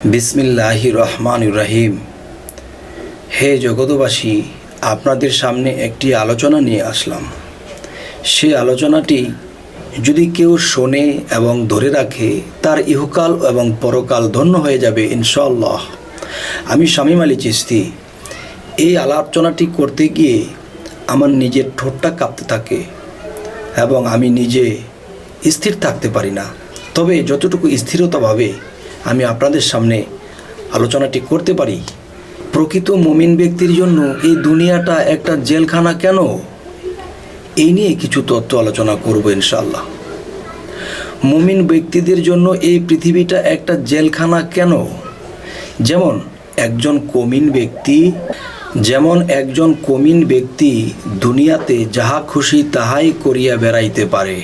বিসমিল্লাহ রহমান রাহিম হে জগতবাসী আপনাদের সামনে একটি আলোচনা নিয়ে আসলাম। সে আলোচনাটি যদি কেউ শোনে এবং ধরে রাখে, তার ইহকাল এবং পরকাল ধন্য হয়ে যাবে ইনশাল্লাহ আমি শামীম আলী চিস্তি এই আলোচনাটি করতে গিয়ে আমার নিজের ঠোঁটটা কাঁপতে থাকে এবং আমি নিজে স্থির থাকতে পারি না। তবে যতটুকু স্থিরতাভাবে আমি আপনাদের সামনে আলোচনাটি করতে পারি। প্রকৃত মুমিন ব্যক্তির জন্য এই দুনিয়াটা একটা জেলখানা কেন? এই নিয়ে কিছু তথ্য আলোচনা করব ইনশাল্লাহ মুমিন ব্যক্তিদের জন্য এই পৃথিবীটা একটা জেলখানা কেন? যেমন একজন কমিন ব্যক্তি, যেমন একজন কমিন ব্যক্তি দুনিয়াতে যাহা খুশি তাহাই করিয়া বেড়াইতে পারে।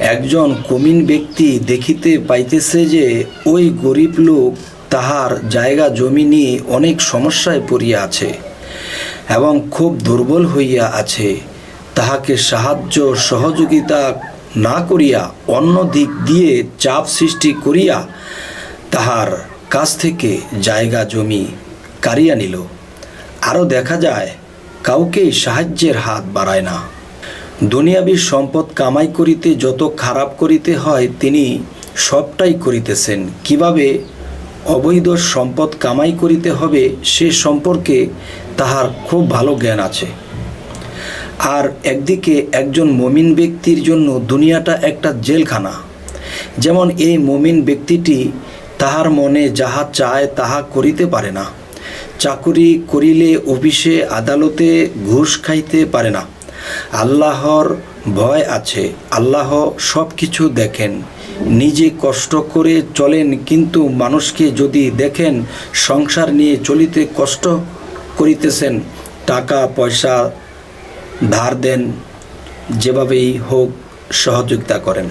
একজন কমিন ব্যক্তি দেখিতে পাইতেছে যে ওই গরিব লোক তাহার জায়গা জমি নিয়ে অনেক সমস্যায় পড়িয়া আছে এবং খুব দুর্বল হইয়া আছে। তাহাকে সাহায্য সহযোগিতা না করিয়া অন্য দিক দিয়ে চাপ সৃষ্টি করিয়া তাহার কাছ থেকে জায়গা জমি কারিয়া নিল। আরও দেখা যায়, কাউকেই সাহায্যের হাত বাড়ায় না। দুনিয়াবী সম্পদ কামাই করিতে যত খারাপ করিতে হয়, তিনি সবটাই করিতেছেন। কীভাবে অবৈধ সম্পদ কামাই করিতে হবে, সে সম্পর্কে তাহার খুব ভালো জ্ঞান আছে। আর একদিকে একজন মমিন ব্যক্তির জন্য দুনিয়াটা একটা জেলখানা। যেমন এই মমিন ব্যক্তিটি তাহার মনে যাহা চায় তাহা করিতে পারে না। চাকুরি করিলে অফিসে, আদালতে ঘুষ খাইতে পারে না। আল্লাহর ভয় আছে। আল্লাহ সব কিছু দেখেন। নিজে কষ্ট করে চলেন, কিন্তু মানুষকে যদি দেখেন, সংসার নিয়ে চলিতে কষ্ট করিতেছেন, টাকা, পয়সা, ধার দেন, যেভাবেই হোক সহযোগিতা করেন।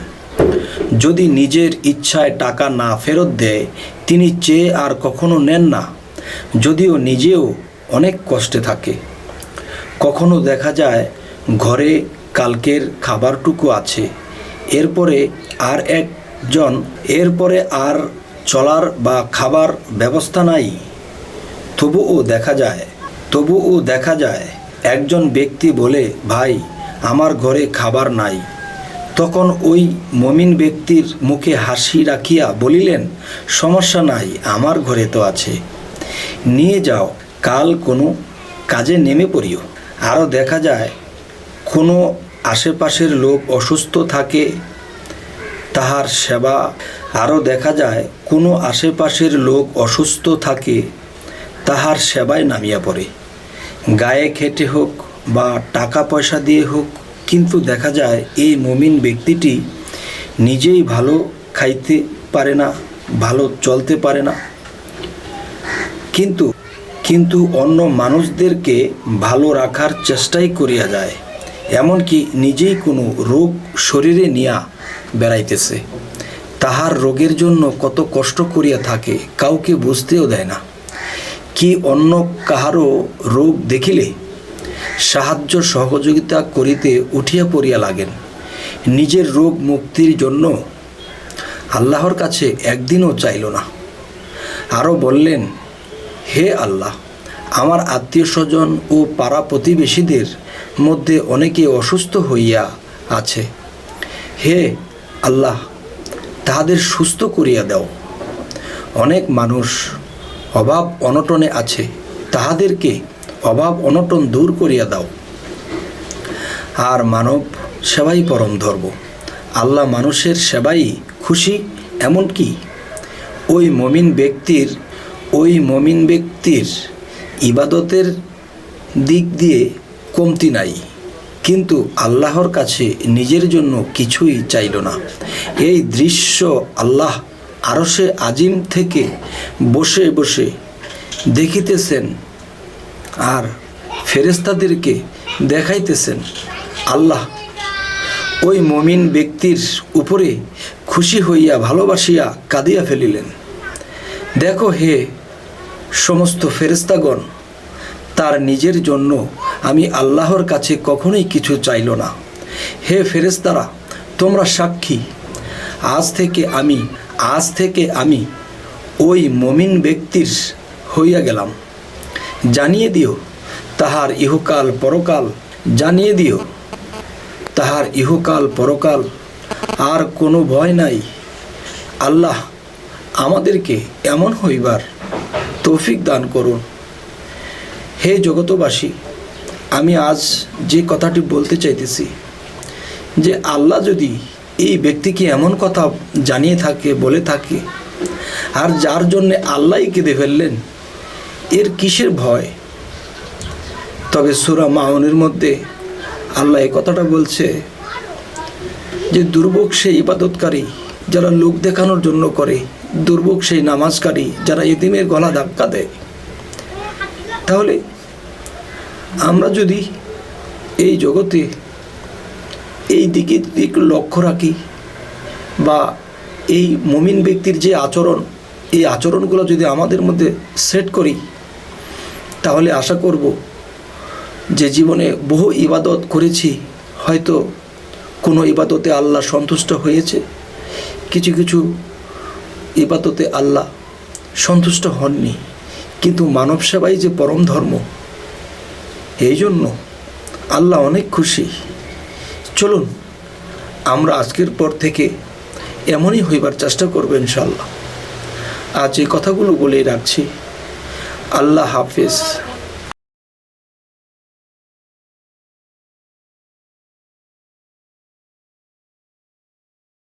যদি নিজের ইচ্ছায় টাকা না ফেরত দেয়, তিনি চেয়ে আর কখনো নেন না। যদিও নিজেও অনেক কষ্টে থাকে। কখনো দেখা যায় ঘরে কালকের খাবারটুকু আছে। এরপরে আর একজন, এরপরে আর চলার বা খাবার ব্যবস্থা নাই। তবুও দেখা যায়, তবুও দেখা যায়, একজন ব্যক্তি বলে, ভাই, আমার ঘরে খাবার নাই। তখন ওই মমিন ব্যক্তির মুখে হাসি রাখিয়া বলিলেন, সমস্যা নাই, আমার ঘরে তো আছে। নিয়ে যাও, কাল কোনো কাজে নেমে পড়িও। আরও দেখা যায় কোনো আশেপাশের লোক অসুস্থ থাকে, তাহার সেবা আরও দেখা যায়, কোনো আশেপাশের লোক অসুস্থ থাকে, তাহার সেবায় নামিয়া পড়ে। গায়ে খেটে হোক বা টাকা পয়সা দিয়ে হোক, কিন্তু দেখা যায় এই মমিন ব্যক্তিটি নিজেই ভালো খাইতে পারে না, ভালো চলতে পারে না। কিন্তু কিন্তু অন্য মানুষদেরকে ভালো রাখার চেষ্টাই করিয়া যায়। এমনকি নিজেই কোনো রোগ শরীরে নিয়া বেড়াইতেছে। তাহার রোগের জন্য কত কষ্ট করিয়া থাকে, কাউকে বুঝতেও দেয় না। কি অন্য কাহারও রোগ দেখিলে? সাহায্য সহযোগিতা করিতে উঠিয়া পড়িয়া লাগেন। নিজের রোগ মুক্তির জন্য আল্লাহর কাছে একদিনও চাইল না। আরও বললেন, হে আল্লাহ আমার আত্মীয় স্বজন ও পাড়া প্রতিবেশীদের মধ্যে অনেকে অসুস্থ হইয়া আছে। হে আল্লাহ, তাহাদের সুস্থ করিয়া দাও। অনেক মানুষ অভাব অনটনে আছে, তাহাদেরকে অভাব অনটন দূর করিয়া দাও। আর মানব সেবাই পরম ধর্ম। আল্লাহ মানুষের সেবাই খুশি এমনকি ওই মমিন ব্যক্তির, ওই মমিন ব্যক্তির ইবাদতের দিক দিয়ে কমতি নাই। কিন্তু আল্লাহর কাছে নিজের জন্য কিছুই চাইল না। এই দৃশ্য আল্লাহ আরশে আজিম থেকে বসে বসে দেখিতেছেন আর ফেরেস্তাদেরকে দেখাইতেছেন। আল্লাহ ওই মমিন ব্যক্তির উপরে খুশি হইয়া ভালোবাসিয়া কাঁদিয়া ফেলিলেন। দেখো হে সমস্ত ফেরেস্তাগণ তার নিজের জন্য আমি আল্লাহর কাছে কখনোই কিছু চাইল না। হে ফেরেস্তারা তোমরা সাক্ষী, আজ থেকে আমি, আজ থেকে আমি ওই মমিন ব্যক্তির হইয়া গেলাম। জানিয়ে দিও, তাহার ইহকাল পরকাল, জানিয়ে দিও, তাহার ইহকাল পরকাল আর কোনো ভয় নাই। আল্লাহ আমাদেরকে এমন হইবার তৌফিক দান করুন। হে জগতবাসী, আমি আজ যে কথাটি বলতে চাইতেছি, যে আল্লাহ যদি এই ব্যক্তিকে এমন কথা জানিয়ে থাকে, বলে থাকে, আর যার জন্যে আল্লাহই কেঁদে ফেললেন, এর কিসের ভয়? তবে সুরা মাউনের মধ্যে আল্লাহ এই কথাটা বলছে যে, দুর্ভোগ সে ইবাদতকারী যারা লোক দেখানোর জন্য করে দুর্ভোগ সেই নামাজকারী যারা এতিমের গলা ধাক্কা দেয়। তাহলে আমরা যদি এই জগতে এই দিকে দিক লক্ষ্য রাখি বা এই মমিন ব্যক্তির যে আচরণ, এই আচরণগুলো যদি আমাদের মধ্যে সেট করি, তাহলে আশা করব যে জীবনে বহু ইবাদত করেছি, হয়তো কোনো ইবাদতে আল্লাহ সন্তুষ্ট হয়েছে। কিছু কিছু ইবাদতে আল্লাহ সন্তুষ্ট হননি। কিন্তু মানব সেবাই যে পরম ধর্ম এই জন্য আল্লাহ অনেক খুশি। চলুন, আমরা আজকের পর থেকে এমনই হইবার চেষ্টা করব ইনশাল্লাহ আজ এই কথাগুলো বলেই রাখছি। আল্লাহ হাফিজ।